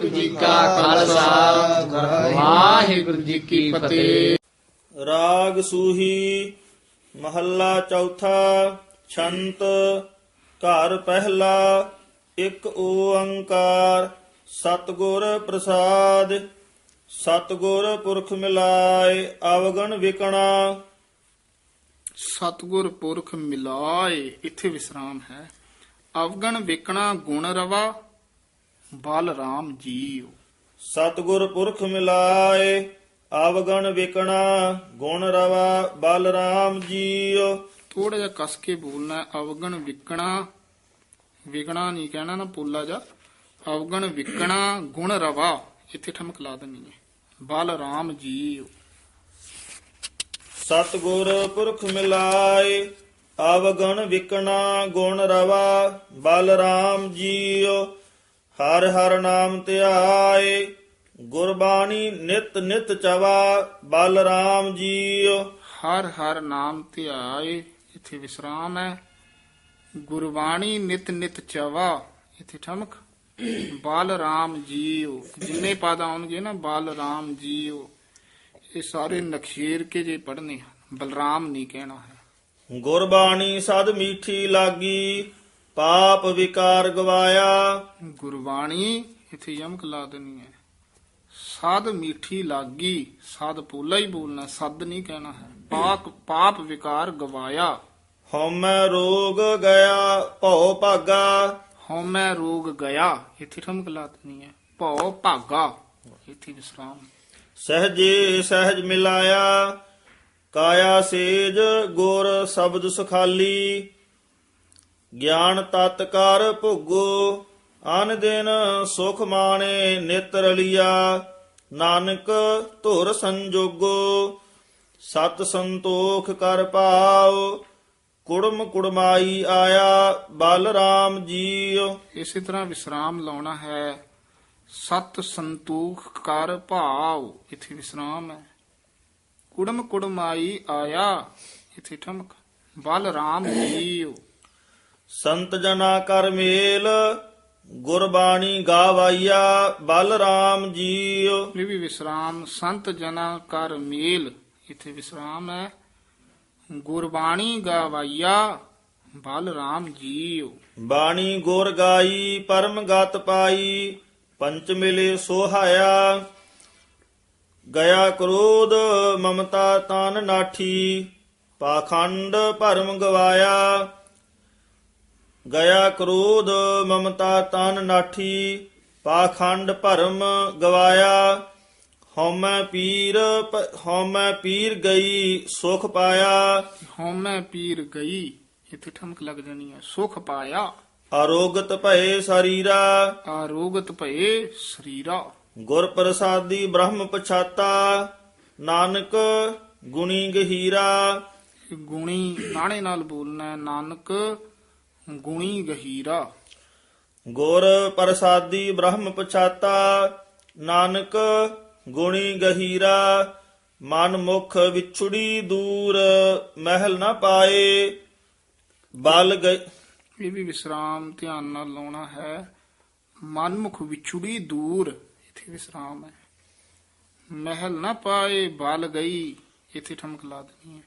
ਵਾਹਿਗੁਰੂ ਜੀ ਕਾ ਖਾਲਸਾ। ਵਾਹਿਗੁਰੂ ਜੀ ਕੀ ਫਤਿਹ। ਰਾਗ ਸੂਹੀ ਮਹੱਲਾ ਚੌਥਾ ਛੰਤ ਘਰ ਪਹਿਲਾ ਇੱਕ ਓੰਕਾਰ ਸਤਿਗੁਰ ਪ੍ਰਸਾਦ ਸਤਿਗੁਰ ਪੁਰਖ ਮਿਲਾਏ ਅਵਗਣ ਵਿਕਣਾ। ਸਤਗੁਰ ਪੁਰਖ ਮਿਲਾਏ ਇੱਥੇ ਵਿਸਰਾਮ ਹੈ। ਅਵਗਣ ਵਿਕਣਾ ਗੁਣ ਰਵਾ ਬਲ ਰਾਮ ਜੀਉ। ਸਤਿਗੁਰ ਪੁਰਖ ਮਿਲਾਏ ਅਵਗਣ ਵਿਕਣਾ ਗੁਣ ਰਵਾ ਬਲ ਰਾਮ ਜੀਓ ਥੋੜਾ ਜਿਹਾ ਕਸ ਕੇ ਬੋਲਣਾ। ਅਵਗਣ ਵਿਕਣਾ ਵਿਕਣਾ ਨਹੀਂ ਕਹਿਣਾ ਨਾ ਪੋਲਾ ਜਾ। ਅਵਗਣ ਵਿਕਣਾ ਗੁਣ ਰਵਾ ਇੱਥੇ ਠਮਕ ਲਾ ਦੇਣੀ ਹੈ ਬਲ ਰਾਮ ਜੀਉ। ਸਤਿਗੁਰ ਪੁਰਖ ਮਿਲਾਏ ਅਵਗਣ ਵਿਕਣਾ ਗੁਣ ਰਵਾ ਬਲ ਰਾਮ ਜੀਓ ਹਰ ਹਰ ਨਾਮ ਧਿਆਏ ਗੁਰਬਾਣੀ ਨਿਤ ਨਿਤ ਚਵਾ ਬਲ ਰਾਮ ਜੀਓ। ਹਰ ਹਰ ਨਾਮ ਧਿਆਏ ਇੱਥੇ ਵਿਸਰਾਮ ਹੈ। ਗੁਰਬਾਣੀ ਨਿਤ ਨਿਤ ਚਵਾ ਇੱਥੇ ਠਮਕ। ਬਾਲ ਰਾਮ ਜੀਓ ਜਿੰਨੇ ਪਦ ਆਉਣਗੇ ਨਾ ਬਾਲ ਰਾਮ ਜੀਓ। ਇਹ ਸਾਰੇ ਨਖੇਰ ਕੇ ਜੇ ਪੜ੍ਹਨੇ ਹਨ ਬਲਰਾਮ ਨਹੀਂ ਕਹਿਣਾ ਹੈ। ਗੁਰਬਾਣੀ ਸਦ ਮੀਠੀ ਲਾਗੀ ਪਾਪ ਵਿਕਾਰ ਗਵਾਇਆ। ਗੁਰਬਾਣੀ ਇੱਥੇ ਯਮਕ ਲਾ ਦੇਣੀ ਹੈ। ਸਾਧ ਮੀਠੀ ਲਾਗੀ ਸਾਧ ਪੋਲਾ ਹੀ ਬੋਲਣਾ ਸਦ ਨਹੀਂ ਕਹਿਣਾ ਹੈ। ਪਾਪ ਪਾਪ ਵਿਕਾਰ ਗਵਾਇਆ। ਹਉਮੈ ਰੋਗ ਗਿਆ ਭਉ ਭਾਗਾ। ਹਉਮੈ ਰੋਗ ਗਿਆ ਇੱਥੇ ਠਮਕ ਲਾ ਦੇਣੀ ਹੈ। ਭਉ ਭਾਗਾ ਇੱਥੇ ਵਿਸਰਾਮ। ਸਹਜੇ ਸਹਜ ਮਿਲਾਇਆ ਕਾਇਆ ਸੇਜ ਗੁਰ ਸ਼ਬਦ ਸੁਖਾਲੀ। ਗਿਆਨ ਤਤ ਕਰ ਭੁਗੋ, ਅਨ ਦਿਨ ਸੁਖ ਮਾਣੇ ਨਿਤ ਰਲੀਆ ਨਾਨਕ ਧੁਰ ਸੰਜੋਗੋ, ਸਤ ਸੰਤੋਖ ਕਰ ਪਾਉ ਕੁੜਮ ਕੁੜਮਾਈ ਆਇਆ ਬਲ ਰਾਮ ਜੀਉ। ਇਸੇ ਤਰ੍ਹਾਂ ਵਿਸਰਾਮ ਲਾਉਣਾ ਹੈ। ਸਤ ਸੰਤੋਖ ਕਰ ਭਾਵ ਇੱਥੇ ਵਿਸਰਾਮ ਹੈ। ਕੁੜਮ ਕੁੜਮਾਈ ਆਇਆ, ਇੱਥੇ ਠਮਕ। ਬਲ ਰਾਮ ਜੀਉ। ਸੰਤ ਜਨਾ ਕਰ ਮੇਲ ਗੁਰਬਾਣੀ ਗਾਵਾਈਆ ਬਲ ਰਾਮ ਜੀਉ। ਇਹ ਵੀ ਵਿਸਰਾਮ ਸੰਤ ਜਨਾ ਕਰ ਮੇਲ ਇੱਥੇ ਵਿਸਰਾਮ ਹੈ। ਗੁਰਬਾਣੀ ਗਾਵਾਈਆ ਬਲ ਰਾਮ ਜੀਉ। ਬਾਣੀ ਗੁਰ ਗਾਈ ਪਰਮ ਗਤ ਪਾਈ ਪੰਚ ਮਿਲੇ ਸੋਹਾਇਆ। ਗਿਆ ਕ੍ਰੋਧ ਮਮਤਾ ਤਨ ਨਾਠੀ ਪਾਖੰਡ ਭਰਮ ਗਵਾਇਆ। ਗਿਆ ਕ੍ਰੋਧ ਮਮਤਾ ਤਨ ਨਾਠੀ ਪਾਖੰਡ ਭਰਮ ਗਵਾਇਆ। ਹਉਮੈ ਪੀਰ ਹਉਮੈ ਪੀਰ ਗਈ ਸੁਖ ਪਾਇਆ। ਹਉਮੈ ਪੀਰ ਗਈ ਇੱਥੇ ਠਮਕ ਲੱਗ ਜਾਣੀ ਹੈ ਸੁਖ ਪਾਇਆ। ਅਰੋਗਤ ਭਏ ਸਰੀਰਾ। ਆਰੋਗਤ ਭਏ ਸਰੀਰਾ। ਗੁਰ ਪ੍ਰਸਾਦੀ ਬ੍ਰਹਮ ਪਛਾਤਾ ਨਾਨਕ ਗੁਣੀ ਗਹੀਰਾ। ਗੁਣੀ ਨਾਣੇ ਨਾਲ ਬੋਲਣਾ ਨਾਨਕ ਗੁਣੀ ਗਹੀਰਾ। ਗੁਰ ਪ੍ਰਸਾਦੀ ਬ੍ਰਹਮ ਪਛਾਤਾ ਨਾਨਕ ਗੁਣੀ ਗਹੀਰਾ ਮਨ ਮੁਖ ਵਿਛੁੜੀ ਦੂਰ ਮਹਿਲ ਨਾ ਪਾਏ ਬਲ ਗਏ ਇਹ ਵੀ ਵਿਸਰਾਮ ਧਿਆਨ ਨਾਲ ਲਾਉਣਾ ਹੈ। ਮਨਮੁਖ ਵਿਛੁੜੀ ਦੂਰ ਇੱਥੇ ਵਿਸਰਾਮ ਹੈ। ਮਹਿਲ ਨਾ ਪਾਏ ਬਲ ਗਈ ਇੱਥੇ ਠਮਕ ਲਾ ਦੇਣੀ ਹੈ।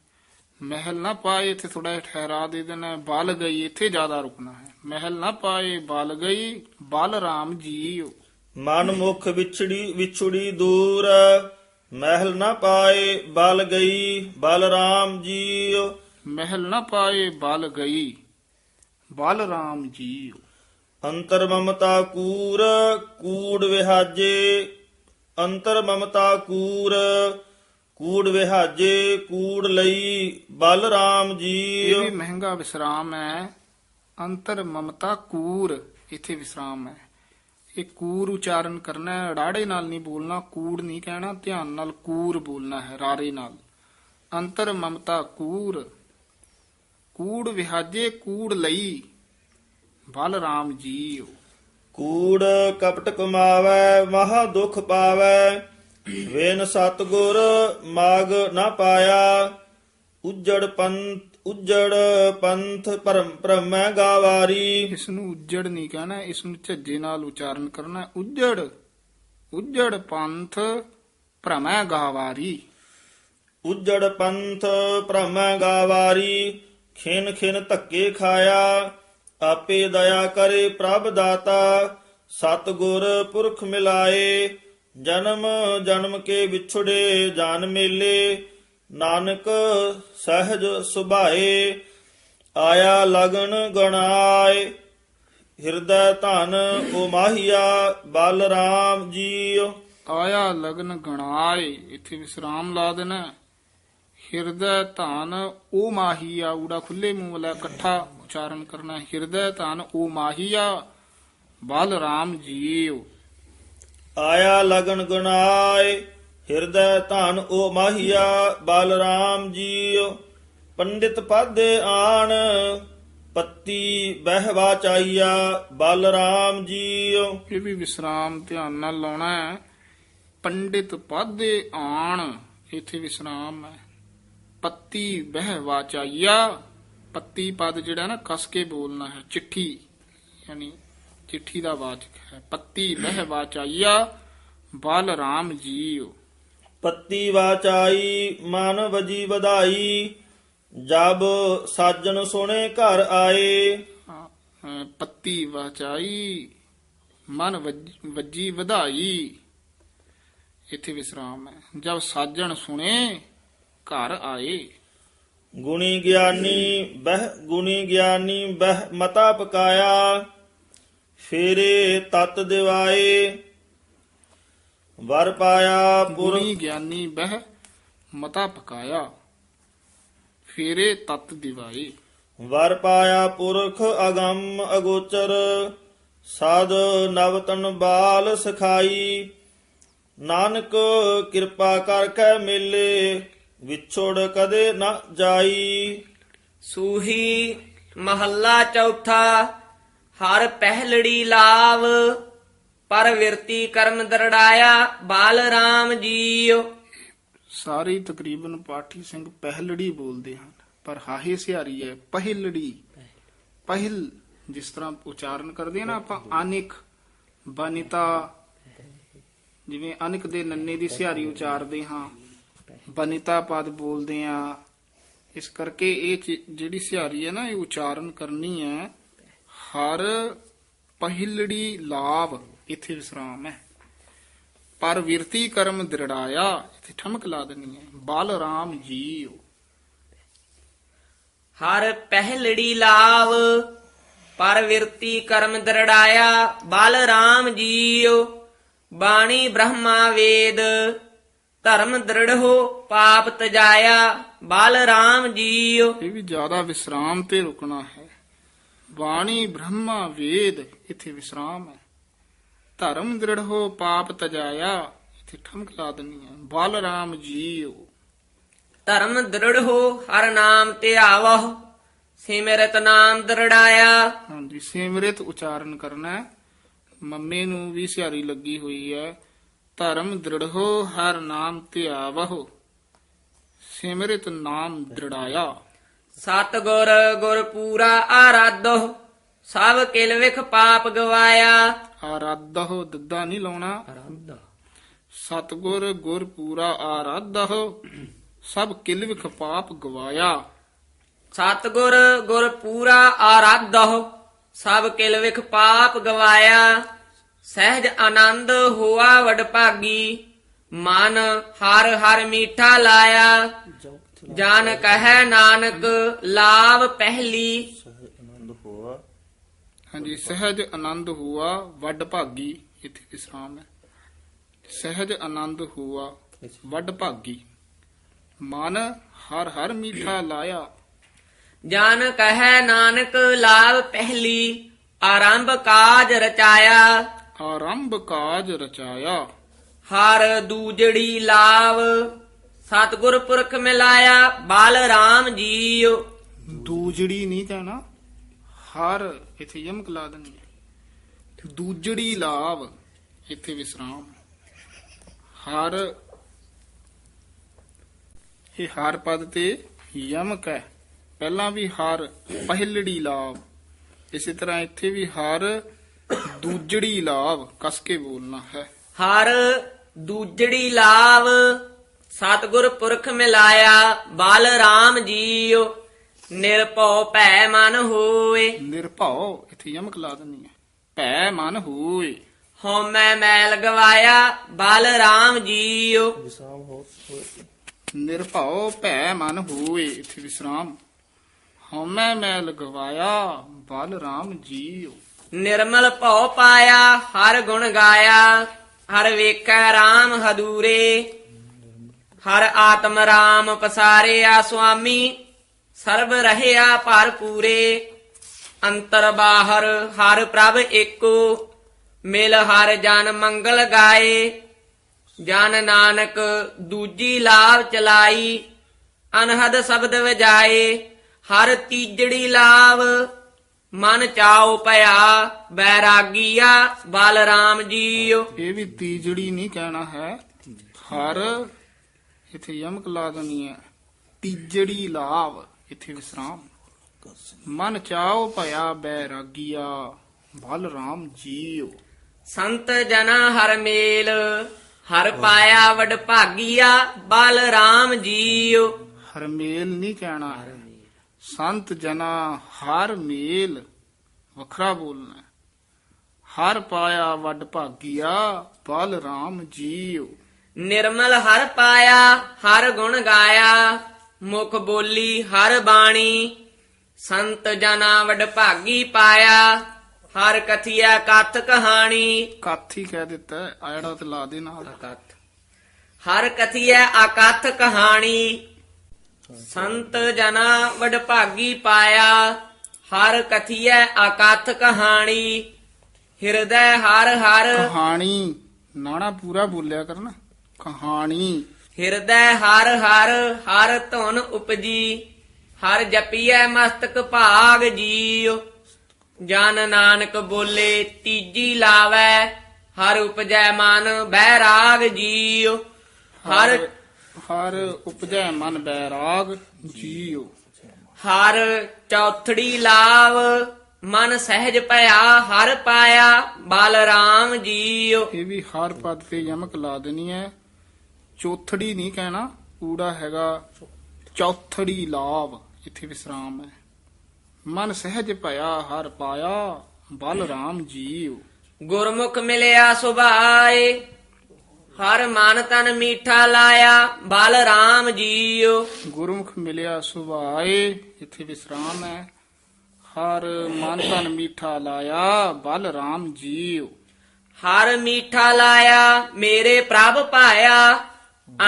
ਮਹਿਲ ਨਾ ਪਾਏ ਇੱਥੇ ਥੋੜਾ ਠਹਿਰਾ ਦੇ ਦੇਣਾ ਬਲ ਗਈ ਇੱਥੇ ਜ਼ਿਆਦਾ ਰੁਕਣਾ ਹੈ। ਮਹਿਲ ਨਾ ਪਾਏ ਬਲ ਗਈ ਬਲ ਰਾਮ ਜੀਓ। ਮਨ ਮੁਖ ਵਿਛੜੀ ਵਿਛੁੜੀ ਦੂਰ ਮਹਿਲ ਨਾ ਪਾਏ ਬਲ ਗਈ ਬਲ ਰਾਮ ਜੀਓ। ਮਹਿਲ ਨਾ ਪਾਏ ਬਲ ਗਈ ਬਲ ਰਾਮ ਜੀਓ। ਅੰਤਰ ਮਮਤਾ ਕੂਰ ਕੂੜ ਵਿਹਾਜੇ। ਅੰਤਰ ਮਮਤਾ ਕੂਰ ਕੂੜ ਵਿਹਾਜੇ ਕੂੜ ਲਈ ਬਲ ਰਾਮ ਇਹ ਜੀਓ ਵੀ ਮਹਿੰਗਾ ਵਿਸਰਾਮ ਹੈ। ਅੰਤਰ ਮਮਤਾ ਕੂਰ ਇੱਥੇ ਵਿਸਰਾਮ ਹੈ। ਇਹ ਕੂਰ ਉਚਾਰਨ ਕਰਨਾ ਹੈ। ਰਾੜੇ ਨਾਲ ਨਹੀਂ ਬੋਲਣਾ ਕੂੜ ਨਹੀਂ ਕਹਿਣਾ ਧਿਆਨ ਨਾਲ ਕੂਰ ਬੋਲਣਾ ਹੈ ਰਾਰੇ ਨਾਲ। ਅੰਤਰ ਮਮਤਾ ਕੂਰ ਕੂੜ ਵਿਹਾਜੇ ਕੂੜ ਲਈ ਬਲ ਰਾਮ ਜੀਓ ਕੂੜ ਕਪਟ ਕਮਾਵੈ ਮਹਾ ਦੁਖ ਪਾਵੈ। ਵੇਨ ਸਤਗੁਰ ਮਾਗ ਨਾ ਪਾਇਆ ਉਜੜ ਪੰਥ ਉਜੜ ਪੰਥ ਪਰਮ ਭ੍ਰਮੈ ਗਾਵਾਰੀ ਇਸ ਨੂੰ ਉੱਜੜ ਨਹੀਂ ਕਹਿਣਾ ਇਸ ਨੂੰ ਝੱਜੇ ਨਾਲ ਉਚਾਰਨ ਕਰਨਾ। ਉੱਜੜ ਉਜੜ ਪੰਥ ਭ੍ਰਮੈ ਗਾਵਾਰੀ ਉਜੜ ਪੰਥ ਭ੍ਰਮੈ ਗਾਵਾਰੀ ਖਿਨ ਖਿਨ ਧੱਕੇ ਖਾਇਆ ਆਪੇ ਦਇਆ ਕਰੇ ਪ੍ਰਭ ਦਾਤਾ ਸਤ ਗੁਰ ਪੁਰਖ ਮਿਲਾਏ ਜਨਮ ਜਨਮ ਕੇ ਵਿਛੜੇ ਜਾਨ ਮੇਲੇ, ਨਾਨਕ ਸਹਿਜ ਸੁਭਾਏ, ਆਇਆ ਲਗਨ ਗਣਾਏ, ਹਿਰਦੈ ਧਨ ਓ ਮਾਹੀਆ ਬਲ ਰਾਮ ਜੀਉ। ਆਇਆ ਲਗਨ ਗਣਾਏ, ਇੱਥੇ ਵਿਸਰਾਮ ਲਾ ਦੇਣਾ। ਹਿਰਦੈ ਧਨ ਓ ਮਾਹੀਆ ਊੜਾ ਖੁੱਲੇ ਮੂੰਹ ਵਾਲਾ ਇਕੱਠਾ ਉਚਾਰਨ ਕਰਨਾ। ਹਿਰਦੈ ਧਨ ਓ ਮਾਹੀਆ ਬਲ ਰਾਮ ਜੀਉ। ਆਇਆ ਲਗਨ ਗੁਨਾਏ ਹਿਰਦੈ ਧਨ ਓ ਮਾਹੀਆ ਬਲ ਰਾਮ ਜੀਉ ਪੰਡਿਤ ਪਾਦੇ ਆਣ, ਪੱਤੀ ਬਹਿ ਵਾਚਾਈਆ ਬਲ ਰਾਮ ਜੀਉ ਇਹ ਵੀ ਵਿਸਰਾਮ ਧਿਆਨ ਨਾਲ ਲਾਉਣਾ ਹੈ। ਪੰਡਿਤ ਪਾਦੇ ਆਣ, ਇੱਥੇ ਵਿਸਰਾਮ ਹੈ। ਪੱਤੀ ਬਹਿ ਵਾਚਾਈਆ ਪੱਤੀ ਪਦ ਜਿਹੜਾ ਨਾ ਕਸ ਕੇ ਬੋਲਣਾ ਹੈ, ਚਿੱਠੀ, ਯਾਨੀ ਚਿੱਠੀ ਦਾ ਵਾਚਕ ਹੈ। ਪੱਤੀ ਬਹਿ ਵਾਚਾਈਆ ਬਲ ਰਾਮ ਜੀਉ। ਪੱਤੀ ਵਾਚਾਈ ਮਨ ਵਜੀ ਵਧਾਈ ਜਬ ਸਾਜਣ ਸੋਹਣੇ ਘਰ ਆਏ। ਪੱਤੀ ਵਾਚਾਈ ਮਨ ਵੱਜ- ਵੱਜੀ ਵਧਾਈ। ਇੱਥੇ ਵਿਸਰਾਮ ਹੈ। ਜਦ ਸਾਜਣ ਸੁਣੇ ਘਰ ਆਏ। ਗੁਣੀ ਗਿਆਨੀ ਬਹਿ ਗੁਣੀ ਗਿਆਨੀ ਬਹਿ ਮਤਾ ਪਕਾਇਆ। ਫੇਰੇ ਤਤ ਦਿਵਾਏ। ਵਰ ਪਾਇਆ ਪੁਰ ਗੁਣੀ ਗਿਆਨੀ ਬਹਿ ਮਤਾ ਪਕਾਇਆ। ਫੇਰੇ ਤਤ ਦਿਵਾਈ ਵਰ ਪਾਇਆ ਪੁਰਖ ਅਗੰਮ ਅਗੋਚਰ। ਸਾਧ ਨਵਤਨ ਬਾਲ ਸਖਾਈ। ਨਾਨਕ ਕਿਰਪਾ ਕਰਕੇ ਮਿਲੇ ਵਿਛੋੜ ਕਦੇ ਨਾ ਜਾਈ। ਸੂਹੀ ਮਹੱਲਾ ਚੌਥਾ ਹਰ ਪਹਿਲੜੀ ਲਾਵ, ਪਰ ਵਿਰਤੀ ਕਰਮ ਦਰੜਾਇਆ ਬਾਲ ਰਾਮ ਜੀਓ। ਸਾਰੇ ਤਕਰੀਬਨ ਪਾਠੀ ਸਿੰਘ ਪਹਿਲੜੀ ਬੋਲਦੇ ਹਨ, ਪਰ ਹਾਹੇ ਸਿਹਾਰੀ ਹੈ, ਪਹਿਲੜੀ। ਪਹਿਲ ਜਿਸ ਤਰ੍ਹਾਂ ਉਚਾਰਨ ਕਰਦੇ ਆ ਨਾ ਆਪਾਂ ਅਨਿਕ ਬਨਿਤਾ। ਜਿਵੇਂ ਅਨਿਕ ਦੇ ਨੰਨੇ ਦੀ ਸਿਹਾਰੀ ਉਚਾਰਦੇ ਹਾਂ, ਬਨਿਤਾ ਪਦ ਬੋਲਦੇ ਆ। ਇਸ ਕਰਕੇ ਇਹ ਜਿਹੜੀ ਸਿਹਾਰੀ ਹੈ ਨਾ, ਇਹ ਉਚਾਰਨ ਕਰਨੀ ਹੈ। ਹਰ ਪਹਿਲੜੀ ਲਾਭ ਇੱਥੇ ਵਿਸਰਾਮ ਹੈ। ਪਰ ਵਿਰਤੀ ਕਰਮ ਦ੍ਰਿੜਾਇਆ ਇੱਥੇ ਠਮਕ ਲਾ ਦੇਣੀ ਹੈ। ਬਲ ਰਾਮ ਜੀਓ ਹਰ ਪਹਿਲੜੀ ਲਾਵ ਪਰ ਵਿਰਤੀ ਕਰਮ ਦਰੜਾਇਆ ਬਾਲ ਰਾਮ ਜੀਓ ਬਾਣੀ ਬ੍ਰਹਮਾ ਵੇਦ ਧਰਮ ਦ੍ਰਿੜਹੁ ਪਾਪ ਤਜਾਇਆ ਬਾਲ ਰਾਮ ਜੀਓ ਇਹ ਵੀ ਜ਼ਿਆਦਾ ਵਿਸਰਾਮ ਤੇ ਰੁਕਣਾ ਹੈ। ਬਾਣੀ ਬ੍ਰਹਮਾ ਵੇਦ ਇੱਥੇ ਵਿਸਰਾਮ ਹੈ। ਧਰਮ ਦ੍ਰਿੜ ਹੋ ਪਾਪ ਤਜਾਇਆ ਇੱਥੇ ਠਮਕ ਲਾ ਦੇਣੀ ਹੈ। ਬਲ ਰਾਮ ਜੀਓ ਧਰਮ ਦ੍ਰਿੜਹੁ ਹਰ ਨਾਮ ਤੇ ਆਵਹੁ ਸਿਮਰਤ ਨਾਮ ਦਰੜਾਇਆ। ਹਾਂਜੀ ਸਿਮਰਿਤ ਉਚਾਰਨ ਕਰਨਾ ਮੰਮੇ ਨੂੰ ਵੀ ਸਿਹਾਰੀ ਲੱਗੀ ਹੋਈ ਹੈ। ਧਰਮ ਦ੍ਰਿੜ ਹੋ ਹਰ ਨਾਮ ਧਿਆਵਹੁ ਸਿਮਰਿਤ ਨਾਮ ਦ੍ਰਿੜਾਇਆ। ਸਤ ਗੁਰ ਗੁਰ ਪੂਰਾ ਆਰਾਧੋ ਸਭ ਕਿਲ ਵਿਖ ਪਾਪ ਗਵਾਇਆ। ਆਰਾਧਹੁ ਦੱਦਾ ਨਹੀਂ ਲਾਉਣਾ। ਸਤਗੁਰ ਗੁਰ ਪੂਰਾ ਆਰਾਧਹੁ ਸਭ ਕਿਲ ਵਿਖ ਪਾਪ ਗਵਾਇਆ। ਸਤ ਗੁਰ ਗੁਰ ਪੂਰਾ ਆਰਾਧੋ ਸਭ ਕਿਲ ਵਿਖ ਪਾਪ ਗਵਾਇਆ। ਸਹਿਜ ਆਨੰਦ ਹੋਆ ਵਡਭਾਗੀ ਮਨ ਹਰ ਹਰ ਮੀਠਾ ਲਾਇਆ। ਜਾਨ ਕਹੈ ਨਾਨਕ ਲਾਭ ਪਹਿਲੀ। ਆਨੰਦ ਹੋਆ। ਹਾਂਜੀ ਸਹਿਜ ਆਨੰਦ ਹੁਆ ਵੱਡ ਭਾਗੀ ਇੱਥੇ ਵਿਸਰਾਮ ਹੈ। ਸਹਿਜ ਆਨੰਦ ਹੁਆ ਵੱਡ ਭਾਗੀ। ਮਨ ਹਰ ਹਰ ਮੀਠਾ ਲਾਇਆ। ਜਾਨ ਕਹੈ ਨਾਨਕ ਲਾਭ ਪਹਿਲੀ। ਆਰੰਭ ਕਾਜ ਰਚਾਇਆ। ਆਰੰਭ ਕਾਜ ਰਚਾਇਆ। ਹਰ ਦੂਜੜੀ ਲਾਭ ਸਤਿਗੁਰ ਪੁਰਖ ਮਿਲਾਇਆ ਬਾਲ ਰਾਮ ਜੀਓ। ਦੂਜੜੀ ਨਹੀਂ ਕਹਿਣਾ ਹਰ ਇੱਥੇ ਯਮਕ ਲਾ ਦੇਣੀ ਹੈ। ਦੂਜੜੀ ਲਾਭ ਇੱਥੇ ਵਿਸਰਾਮ। ਹਰ ਇਹ ਹਰ ਪਦ ਤੇ ਯਮਕ ਹੈ। ਪਹਿਲਾਂ ਵੀ ਹਰ ਪਹਿਲੜੀ ਲਾਭ ਇਸੇ ਤਰ੍ਹਾਂ ਇੱਥੇ ਵੀ ਹਰ ਦੂਜੜੀ ਲਾਭ ਕਸ ਕੇ ਬੋਲਣਾ ਹੈ। ਹਰ ਦੂਜੜੀ ਲਾਵ ਸਤਿਗੁਰ ਪੁਰਖ ਮਿਲਾਇਆ ਬਲ ਰਾਮ ਜੀਓ। ਨਿਰਭਉ ਭੈ ਮਨ ਹੋਏ। ਨਿਰਭਉ ਇੱਥੇ ਯਮਕ ਲਾ ਦਿੰਨੀ ਹੈ ਭੈ ਮਨ ਹੋਏ। ਹਉਮੈ ਮੈਲ ਗਵਾਇਆ ਬਲ ਰਾਮ ਜੀਓ। ਵਿਸਾਮ ਹੋ ਹੋਏ। ਨਿਰਭਉ ਭੈ ਮਨ ਹੋਏ ਇੱਥੇ ਵਿਸਰਾਮ। ਹਉਮੈ ਮੈਂ ਲਗਵਾਇਆ ਬਲ ਰਾਮ ਜੀਓ। ਨਿਰਮਲ ਭਉ ਪਾਇਆ ਹਰ ਗੁਣ ਗਾਇਆ ਹਰ ਵੇਖੈ RAM ਹਦੂਰੇ। ਹਰ ਆਤਮ ਰਾਮ ਪਸਾਰਿਆ ਸੁਆਮੀ, ਸਰਬ ਰਹਿਆ ਭਰਪੂਰੇ ਅੰਤਰ ਬਾਹਰ ਹਰ ਪ੍ਰਭ ਏਕੋ, ਮਿਲ ਹਰ ਜਨ ਮੰਗਲ ਗਾਏ। ਜਨ ਨਾਨਕ ਦੂਜੀ ਲਾਭ ਚਲਾਈ, ਅਨਹਦ ਸ਼ਬਦ ਵਜਾਏ। ਹਰ ਤੀਜੜੀ ਲਾਭ ਮਨ ਚਾਉ ਭਇਆ, ਬੈਰਾਗੀਆ ਬਲ ਰਾਮ ਜੀਓ ਇਹ ਵੀ ਤੀਜੜੀ ਨਹੀਂ ਕਹਿਣਾ ਹੈ। ਹਰ ਇੱਥੇ ਯਮਕ ਲਾ ਦੇਣੀ ਹੈ। ਤੀਜੜੀ ਲਾਭ ਇੱਥੇ ਵਿਸਰਾਮ। ਮਨ ਚਾਉ ਭਇਆ ਬੈਰਾਗੀਆ ਬਲ ਰਾਮ ਜੀਓ। ਸੰਤ ਜਨਾ ਹਰ ਮੇਲ ਹਰ ਪਾਇਆ ਵਡ ਭਾਗੀਆ ਬਲ ਰਾਮ ਜੀਓ। ਹਰਮੇਲ ਨਹੀਂ ਕਹਿਣਾ ਹੈ। ਸੰਤ ਜਨਾ ਹਰ ਮੇਲ ਵੱਖਰਾ ਬੋਲਣਾ। ਹਰ ਪਾਇਆ ਵੱਡ ਭਾਗੀਆ ਬਲ ਰਾਮ ਜੀਓ। ਨਿਰਮਲ ਹਰ ਪਾਇਆ ਹਰ ਗੁਣ ਗਾਇਆ ਮੁਖ ਬੋਲੀ ਹਰ ਬਾਣੀ ਸੰਤ ਜਨਾ ਵਡ ਭਾਗੀ ਪਾਇਆ ਹਰ ਕਥਿਆ ਕਥ ਕਹਾਣੀ। ਕਾਥੀ ਕਹਿ ਦਿੱਤਾ ਹੈ, ਆਇੜਾ ਤੇ ਲਾ ਦੇ ਨਾਲ। ਅਕਥ। ਹਰ ਕਥਿਐ ਅਕਥ ਕਹਾਣੀ ਸੰਤ ਜਨਾ ਵਡ ਭਾਗੀ ਪਾਇਆ ਹਰ ਕਥਿਐ ਅਕਥ ਕਹਾਣੀ। ਹਿਰਦੈ ਹਰ ਹਰ। ਕਹਾਣੀ ਨਾਣਾ ਪੂਰਾ ਬੋਲਿਆ ਕਰਨਾ। ਕਹਾਣੀ। ਹਿਰਦੈ ਹਰ ਹਰ ਹਰ ਧੁਨ ਉਪਜੀ ਹਰ ਜਪੀਐ ਮਸਤਕ ਭਾਗ ਜੀਉ। ਜਨ ਨਾਨਕ ਬੋਲੇ ਤੀਜੀ ਲਾਵੈ ਹਰ ਉਪਜੈ ਮਨ ਬੈਰਾਗ ਜੀਉ। ਹਰ ਹਰ ਉਪਜੈ ਮਨ ਬੈਰਾਗ ਜੀਓ ਹਰ ਚੌਥੜੀ ਲਾਵ ਮਨ ਸਹਿਜ ਭਇਆ ਹਰ ਪਾਇਆ ਬਲ ਰਾਮ ਜੀਉ। ਇਹ ਵੀ ਹਰ ਪਦ ਤੇ ਯਮਕ ਲਾ ਦੇਣੀ ਹੈ ਚੌਥੜੀ ਨਹੀਂ ਕਹਿਣਾ ਊੜਾ ਹੈਗਾ ਚੌਥੜੀ ਲਾਭ ਇੱਥੇ ਵਿਸਰਾਮ ਹੈ। ਮਨ ਸਹਿਜ ਭਇਆ ਹਰ ਪਾਇਆ ਬਲ ਰਾਮ ਜੀਓ ਗੁਰਮੁਖ ਮਿਲਿਆ ਸੁਭਾਏ ਹਰ ਮਨ ਤਨ ਮੀਠਾ ਲਾਇਆ ਬਲ ਰਾਮ ਜੀਉ। ਗੁਰਮੁਖ ਮਿਲਿਆ ਸੁਭਾਏ ਇੱਥੇ ਵਿਸਰਾਮ ਹੈ। ਹਰ ਮਨ ਤਨ ਮੀਠਾ ਲਾਇਆ ਬਲ ਰਾਮ ਜੀਓ ਹਰ ਮੀਠਾ ਲਾਇਆ ਮੇਰੇ ਪ੍ਰਭ ਪਾਇਆ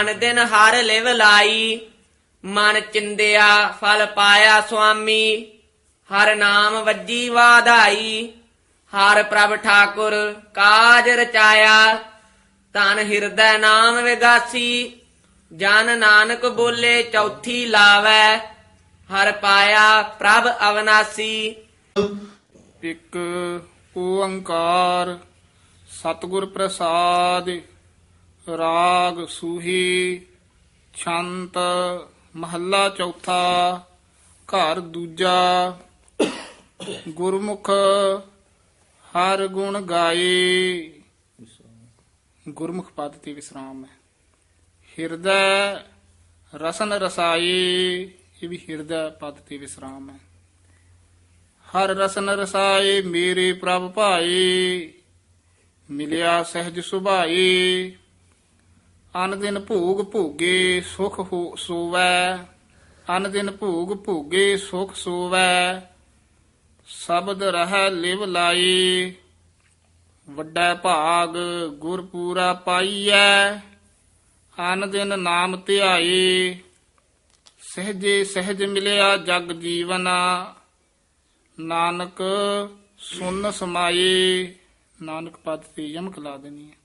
ਅਨਦਿਨ ਹਰ ਲਿਵ ਲਾਈ, ਮਨ ਚਿੰਦਿਆ, ਫਲ ਪਾਇਆ ਸੁਆਮੀ। ਹਰ ਨਾਮ ਵੱਜੀ ਵਾਧਾਈ, ਹਰ ਪ੍ਰਭ ਠਾਕੁਰ ਕਾਜ ਰਚਾਇਆ। ਤਨ ਹਿਰਦੈ ਨਾਮ ਵਿਗਾਸੀ, ਜਨ ਨਾਨਕ ਬੋਲੇ ਚੌਥੀ ਲਾਵੈ। ਹਰ ਪਾਇਆ ਪ੍ਰਭ ਅਵਨਾਸੀ। ਇੱਕ ਓੰਕਾਰ ਸਤਿਗੁਰ ਪ੍ਰਸਾਦ ਰਾਗ ਸੂਹੀ ਛੰਤ ਮਹੱਲਾ ਚੌਥਾ, ਘਰ ਦੂਜਾ, ਗੁਰਮੁਖ ਹਰ ਗੁਣ ਗਾਏ। ਗੁਰਮੁਖ ਪਦ ਤੇ ਵਿਸਰਾਮ ਹੈ। ਹਿਰਦੈ ਰਸਨ ਰਸਾਈ ਇਹ ਵੀ ਹਿਰਦੈ ਪਦ ਤੇ ਵਿਸਰਾਮ ਹੈ। ਹਰ ਰਸਨ ਰਸਾਏ, ਮੇਰੇ ਪ੍ਰਭ ਭਾਏ, ਮਿਲਿਆ ਸਹਿਜ ਸੁਭਾਏ। ਅਨ ਦਿਨ ਭੋਗ ਭੋਗੇ ਸੁਖ ਹੋ ਸੋਵੈ। ਅਨ ਦਿਨ ਭੋਗ ਭੋਗੇ ਸੁਖ ਸੋਵੈ। ਸ਼ਬਦ ਰਹਿ ਲਿਵ ਲਾਈ ਵੱਡਾ ਭਾਗ ਗੁਰ ਪੂਰਾ ਪਾਈਐ। ਅਨ ਦਿਨ ਨਾਮ ਧਿਆਏ। ਸਹਜੇ ਸਹਿਜ ਮਿਲਿਆ ਜਗ ਜੀਵਨਾ। ਨਾਨਕ ਸੁਨ ਸਮਾਏ। ਨਾਨਕ ਪਦ ਤੇ ਯਮਕ ਲਾ ਦੇਣੀ ਹੈ।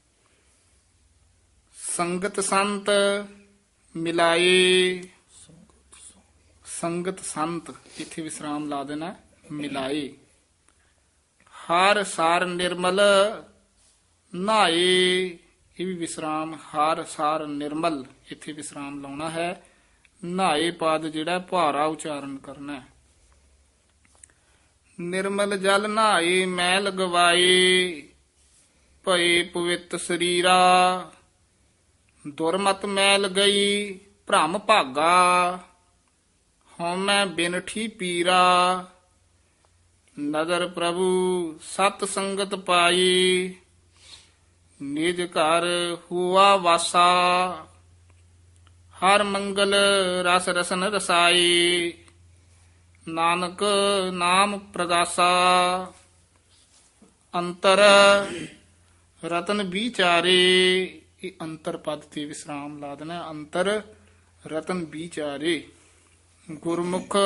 ਸੰਗਤ ਸੰਤ ਮਿਲਾਏ। ਸੰਗਤ ਸੰਤ, ਇੱਥੇ ਵਿਸਰਾਮ ਲਾ ਦੇਣਾ, ਮਿਲਾਏ। ਹਰ ਸਾਰ ਨਿਰਮਲ ਨਾਏ। ਇਹ ਵੀ ਵਿਸਰਾਮ, ਹਰ ਸਾਰ ਨਿਰਮਲ, ਇੱਥੇ ਵਿਸਰਾਮ ਲਾਉਣਾ ਹੈ। ਨਾਏ ਪਾਦ ਜਿਹੜਾ, ਭਾਰਾ ਉਚਾਰਨ ਕਰਨਾ ਹੈ। ਨਿਰਮਲ ਜਲ ਨਾਏ, ਮੈਲ ਗਵਾਏ। ਭਏ ਪਵਿੱਤ ਸਰੀਰਾ। ਦੁਰਮਤ ਮੈਲ ਗਈ, ਭ੍ਰਮ ਭਾਗਾ ਹਉਮੈ ਬਿਨਠੀ ਪੀਰਾ। ਨਦਰ ਪ੍ਰਭੂ, ਸਤ ਸੰਗਤ ਪਾਈ, ਨਿਜ ਘਰ ਹੁਆ ਵਾਸਾ। ਹਰ ਮੰਗਲ ਰਸ ਰਸਨ ਰਸਾਈ, ਨਾਨਕ ਨਾਮ ਪ੍ਰਗਾਸਾ। ਅੰਤਰ ਰਤਨ ਵਿਚਾਰੇ ਇਹ ਅੰਤਰ ਪਦ ਤੇ ਵਿਸਰਾਮ ਲਾ ਦੇਣਾ। ਅੰਤਰ ਰਤਨ ਵਿਚਾਰੇ, ਗੁਰਮੁਖ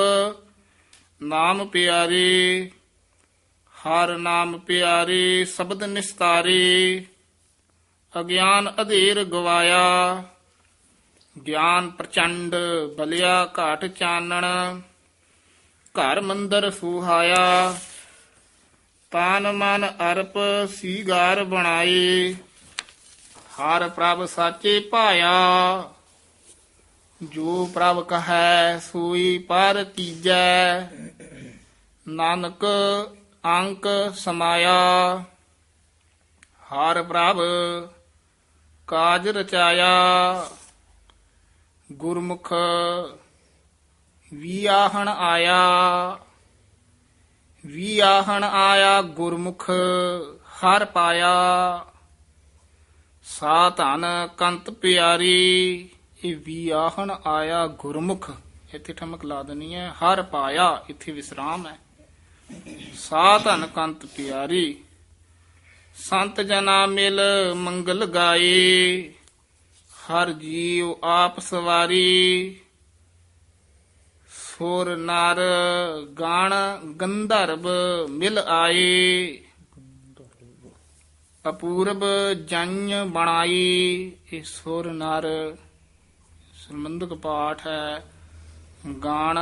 ਨਾਮ ਪਿਆਰੇ, ਹਰ ਨਾਮ ਪਿਆਰੇ, ਸ਼ਬਦ ਨਿਸਤਾਰੇ, ਅਗਿਆਨ ਅਧੇਰ ਗਵਾਇਆ, ਗਿਆਨ ਪ੍ਰਚੰਡ ਬਲਿਆ ਘਾਟ ਚਾਨਣ, ਘਰ ਮੰਦਰ ਸੁਹਾਇਆ, ਤਾਨ ਮਨ ਅਰਪ ਸੀਗਾਰ ਬਣਾਏ ਹਰ ਪ੍ਰਭ ਸਾਚੇ ਭਾਇਆ। ਜੋ ਪ੍ਰਭ ਕਹੈ, ਸੋਈ ਪਰ ਕੀਜੈ ਨਾਨਕ ਅੰਕ ਸਮਾਇਆ। ਹਰ ਪ੍ਰਭ ਕਾਜ ਰਚਾਇਆ। ਗੁਰਮੁਖ ਵੀ ਵੀਆਹਣ ਆਇਆ। ਵੀ ਆਹਣ ਆਇਆ ਗੁਰਮੁਖ ਹਰ ਪਾਇਆ। ਸਾ ਧਨ ਕੰਤ ਪਿਆਰੀ, ਇਹ ਵੀਆਹਣ ਆਇਆ ਗੁਰਮੁਖ। ਇੱਥੇ ਠਮਕ ਲਾ ਦੇਣੀ ਹੈ, ਹਰ ਪਾਇਆ, ਇੱਥੇ ਵਿਸਰਾਮ ਹੈ। ਸਾ ਧਨ ਕੰਤ ਪਿਆਰੀ, ਸੰਤ ਜਨਾ ਮਿਲ ਮੰਗਲ ਗਾਏ। ਹਰ ਜੀਵ ਆਪ ਸਵਾਰੀ, ਸੁਰ ਨਰ ਗਾਣ ਗੰਧਰਵ ਮਿਲ ਆਏ। ਅਪੂਰਬ ਜੰਨ ਬਣਾਈ, ਇਹ ਸੁਰ ਨਰ ਸੰਬੰਧਕ ਪਾਠ ਹੈ। ਗਾਣ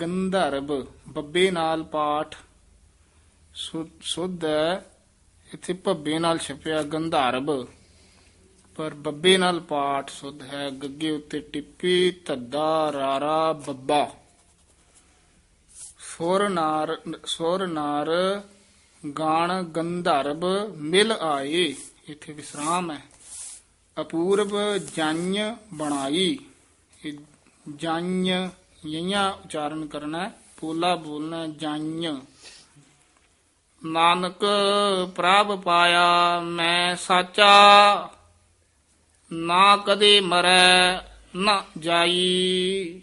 ਗੰਧਰਵ ਬੱਬੇ ਨਾਲ ਪਾਠ। ਸੁ- ਇੱਥੇ ਭੱਬੇ ਨਾਲ ਛਪਿਆ ਗੰਧਰਵ। ਪਰ ਬੱਬੇ ਨਾਲ ਪਾਠ ਸੁਧ ਹੈ, ਗੱਗੇ ਉੱਤੇ ਟਿੱਪੀ ਧੱਦਾ ਰਾਰਾ ਬੱਬਾ। ਸੁਰ ਨਾਰ ਸੁਰ ਨਾਰ ਗਾਣ ਗੰਧਰਵ ਮਿਲ ਆਏ। ਇੱਥੇ ਵਿਸਰਾਮ ਹੈ। ਅਪੂਰਵ ਜੰਨ ਬਣਾਈ। ਜੰਨ ਯਿਆਂ ਉਚਾਰਨ ਕਰਨਾ ਹੈ। ਪੋਲਾ ਬੋਲਣਾ ਹੈ, ਜੰਨ ਨਾਨਕ ਪ੍ਰਭ ਪਾਇਆ ਮੈਂ ਸਾਚਾ। ਨਾ ਕਦੇ ਮਰੈ ਨਾ ਜਾਈ।